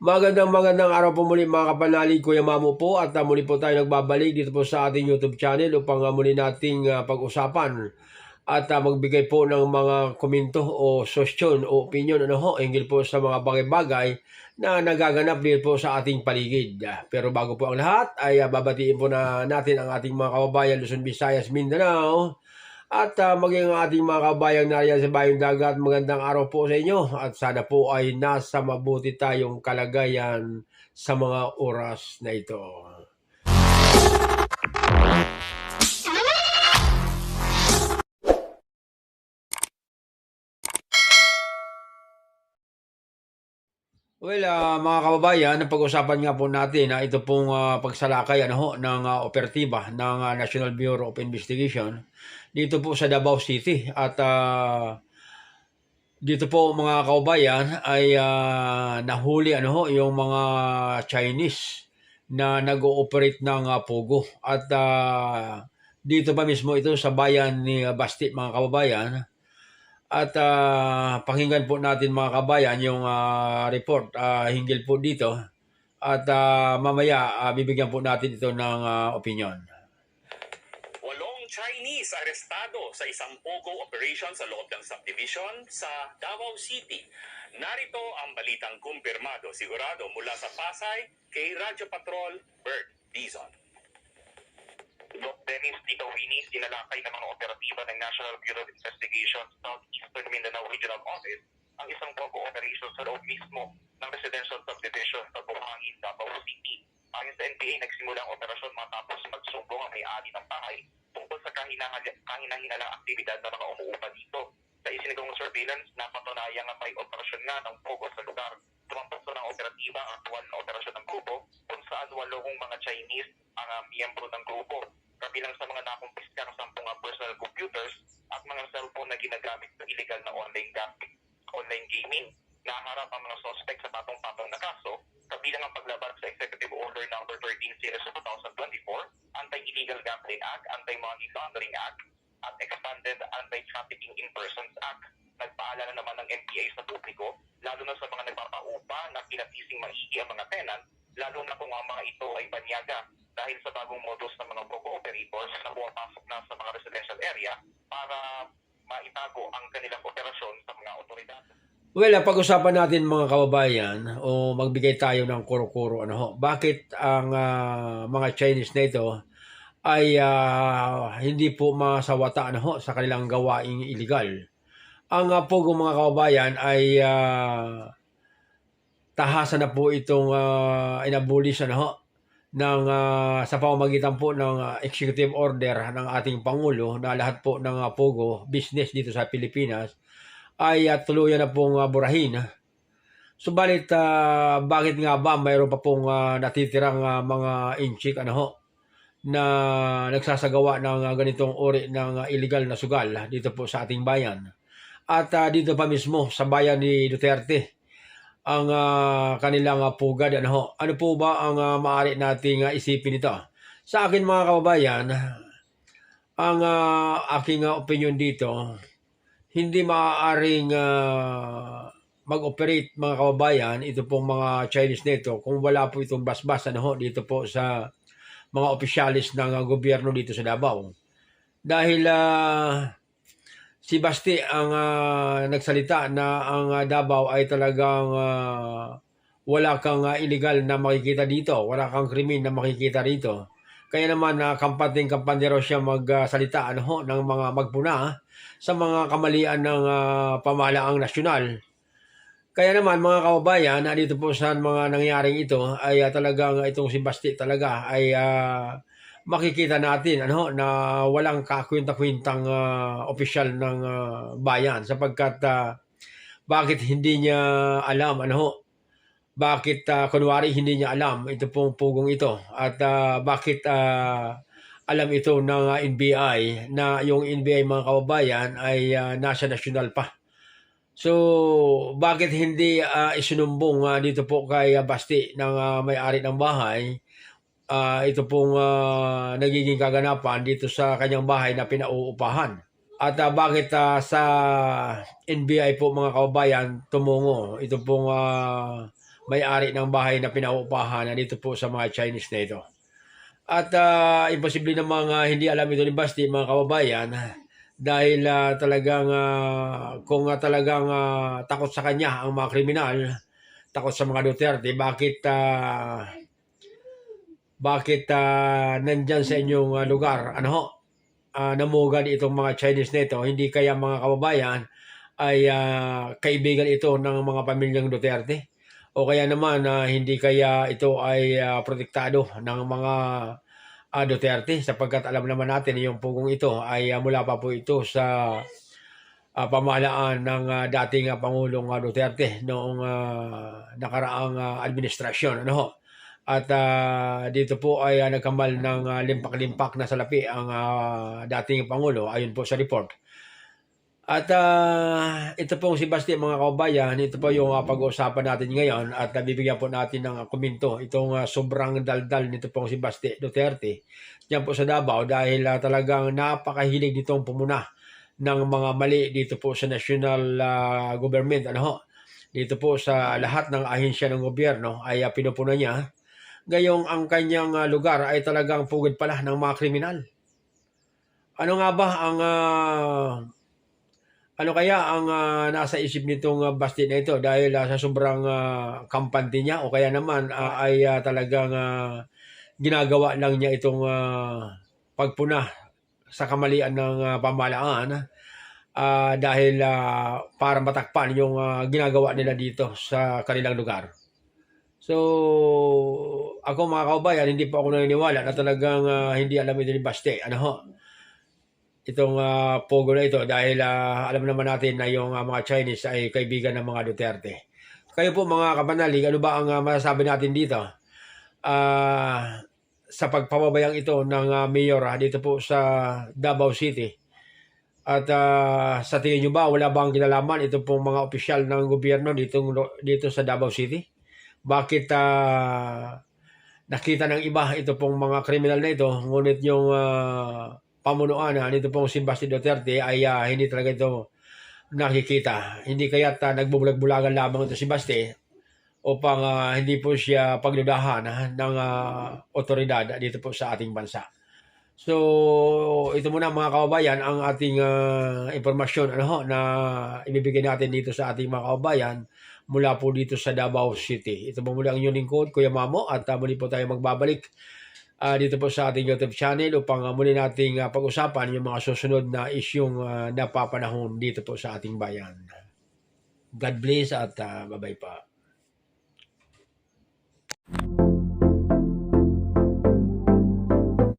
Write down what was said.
Magandang magandang araw po muli mga kapanalig, Kuya Mamo po. At uh, muli po tayo nagbabalik dito po sa ating YouTube channel upang uh, muli nating uh, pag-usapan. At uh, magbigay po ng mga komento o suggestion o opinion ano ho, hinggil po sa mga bagay-bagay na nagaganap din po sa ating paligid. Pero bago po ang lahat ay uh, babatiin po na natin ang ating mga kababayan Luzon, Visayas, Mindanao at uh, maging ating mga kabayang nariyan sa bayong dagat, magandang araw po sa inyo at sana po ay nasa mabuti tayong kalagayan sa mga oras na ito. Well, ah, mga kababayan, napag-usapan nga po natin na ito pong ah, pagsalakay ano, ng ah, operatiba ng ah, National Bureau of Investigation dito po sa Davao City. At ah, dito po mga kababayan ay ah, nahuli ano, yung mga Chinese na nag-ooperate ng ah, Pogo. At ah, dito pa mismo ito sa bayan ni Basti mga kababayan. At ah, pakinggan po natin mga kabayan yung ah, report ah, hinggil po dito. At ah, mamaya ah, bibigyan po natin ito ng ah, opinion. Walong Chinese arestado sa isang POGO operation sa loob ng subdivision sa Davao City. Narito ang balitang kumpirmado sigurado mula sa Pasay kay Radyo Patrol Bert Dizon. Doc Dennis Tito Winnie, sinalakay ng mga operatiba ng National Bureau of Investigation Southeastern Mindanao Regional Office ang isang pogo operation sa loob mismo ng residential subdivision sa Buhangin, Davao City. Ayon sa NPA, nagsimula ang operasyon matapos magsumbong ang may-ari ng bahay tungkol sa kahinahinang aktibidad ng mga umuupa dito. Sa isinagawang surveillance, napatunayan nga may operasyon nga ng pogo sa lugar. Tumampas ng operatiba ang aktual na operasyon ng grupo kung saan walong mga Chinese ang ah, miyembro ng grupo. Kabilang sa mga nakumpiska ng sampung personal computers at mga cellphone na ginagamit sa illegal na online gambling, online gaming. Naharap ang mga suspect sa patong-patong na kaso, kabilang ang paglabag sa Executive Order No. 13 Series of 2024, Anti-Illegal Gambling Act, Anti-Money Laundering Act, at Expanded Anti-Trafficking in Persons Act. Nagpaalala naman ng NPA sa publiko, lalo na sa mga nagpapaupa na pinatising maigi ang mga tenant, lalo na kung ang mga ito ay banyaga dahil sa bagong modus ng mga Pogo operators na pumapasok na sa mga residential area para maitago ang kanilang operasyon sa mga otoridad. Well, pag-usapan natin mga kababayan o magbigay tayo ng kuro-kuro ano ho. Bakit ang ah, mga Chinese na ito ay ah, hindi po masawata ano ho, sa kanilang gawaing illegal. Ang uh, pogo mga kababayan ay ah, tahasan na po itong uh, inabulis ano ho, ng ah, sa pamamagitan po ng ah, executive order ng ating pangulo na lahat po ng ah, pogo business dito sa Pilipinas ay uh, tuluyan na pong uh, burahin. Subalit, ah, bakit nga ba mayroon pa pong ah, natitirang ah, mga inchik ano ho, na nagsasagawa ng ah, ganitong uri ng ah, illegal na sugal dito po sa ating bayan. At ah, dito pa mismo sa bayan ni Duterte ang ah, kanilang ah, pugad. Ano, ano po ba ang ah, maaari nating ah, isipin ito? Sa akin mga kababayan, ang ah, aking ah, opinion dito, hindi maaaring ah, mag-operate mga kababayan, ito pong mga Chinese nito, kung wala po itong basbas ano, dito po sa mga opisyalis ng ah, gobyerno dito sa Davao. Dahil ah, si Basti ang ah, nagsalita na ang ah, Davao ay talagang ah, wala kang ah, illegal na makikita dito, wala kang krimen na makikita rito. Kaya naman na kampanting-kampante raw siya magsalita ano ho, ng mga magpuna sa mga kamalian ng ah, pamahalaang nasyonal. Kaya naman mga kababayan, na dito po sa mga nangyaring ito ay ah, talagang itong si Basti talaga ay ah, makikita natin ano na walang kakwenta-kwentang ah, opisyal ng ah, bayan sapagkat ah, bakit hindi niya alam ano bakit ah, kunwari hindi niya alam ito pong pugong ito at ah, bakit ah, alam ito ng ah, NBI na yung NBI mga kababayan ay ah, nasa national pa. So, bakit hindi ah, isinumbong ah, dito po kay ah, Basti ng ah, may-ari ng bahay ah, ito pong ah, nagiging kaganapan dito sa kanyang bahay na pinauupahan. At ah, bakit ah, sa NBI po mga kababayan tumungo ito pong ah, may-ari ng bahay na pinauupahan na dito po sa mga Chinese na ito. At ah, imposible na mga hindi alam ito ni Basti, mga kababayan, dahil ah, talagang ah, kung ah, talagang ah, takot sa kanya ang mga kriminal, takot sa mga Duterte, bakit ah, bakit ah, nandyan sa inyong ah, lugar, ano ho, ah, namugad itong mga Chinese na ito, hindi kaya mga kababayan ay ah, kaibigan ito ng mga pamilyang Duterte? O kaya naman ah, hindi kaya ito ay ah, protektado ng mga ah, Duterte sapagkat alam naman natin yung pugong ito ay ah, mula pa po ito sa ah, pamahalaan ng ah, dating ah, Pangulong ah, Duterte noong ah, nakaraang ah, administrasyon. Ano ho? At ah, dito po ay ah, nagkamal ng ah, limpak-limpak na salapi ang ah, dating Pangulo ayon po sa report. At ah, ito pong si Basti mga kababayan, ito po yung ah, pag-uusapan natin ngayon at nabibigyan po natin ng ah, komento itong ah, sobrang daldal nito pong si Basti Duterte diyan po sa Davao dahil ah, talagang napakahilig nitong pumuna ng mga mali dito po sa national ah, government ano ho. Dito po sa lahat ng ahensya ng gobyerno ay uh, pinupuna niya. Gayong ang kanyang ah, lugar ay talagang pugad pala ng mga kriminal. Ano nga ba ang ah, ano kaya ang ah, nasa isip nitong ah, Basti na ito dahil ah, sa sobrang ah, kampante niya o kaya naman ah, ay ah, talagang ah, ginagawa lang niya itong ah, pagpuna sa kamalian ng ah, pamahalaan ah, dahil ah, para matakpan yung ah, ginagawa nila dito sa kanilang lugar. So, ako mga kaubayan, hindi po ako naniniwala na talagang ah, hindi alam ito ni Baste. Ano ho? Itong ah, pogo na ito dahil ah, alam naman natin na yung ah, mga Chinese ay kaibigan ng mga Duterte. Kayo po mga kapanalig, ano ba ang ah, masasabi natin dito? Ah, sa pagpapabayang ito ng ah, mayor ah, dito po sa Davao City. At ah, sa tingin nyo ba, wala bang kinalaman ito pong mga opisyal ng gobyerno dito, dito sa Davao City? Bakit ah, nakita ng iba ito pong mga kriminal na ito, ngunit yung ah, pamunuan na nito pong si Basti Duterte ay ah, hindi talaga ito nakikita. Hindi kaya uh, nagbubulag-bulagan lamang ito si Basti upang ah, hindi po siya pagdudahan ah, ng ah, otoridad dito po sa ating bansa. So, ito muna mga kababayan ang ating ah, impormasyon ano na ibibigay natin dito sa ating mga kababayan mula po dito sa Davao City. Ito po muli ang inyong lingkod, Kuya Mamo, at ah, muli po tayo magbabalik ah, dito po sa ating YouTube channel upang ah, muli nating ah, pag-usapan yung mga susunod na isyong uh, napapanahon dito po sa ating bayan. God bless at uh, bye-bye pa.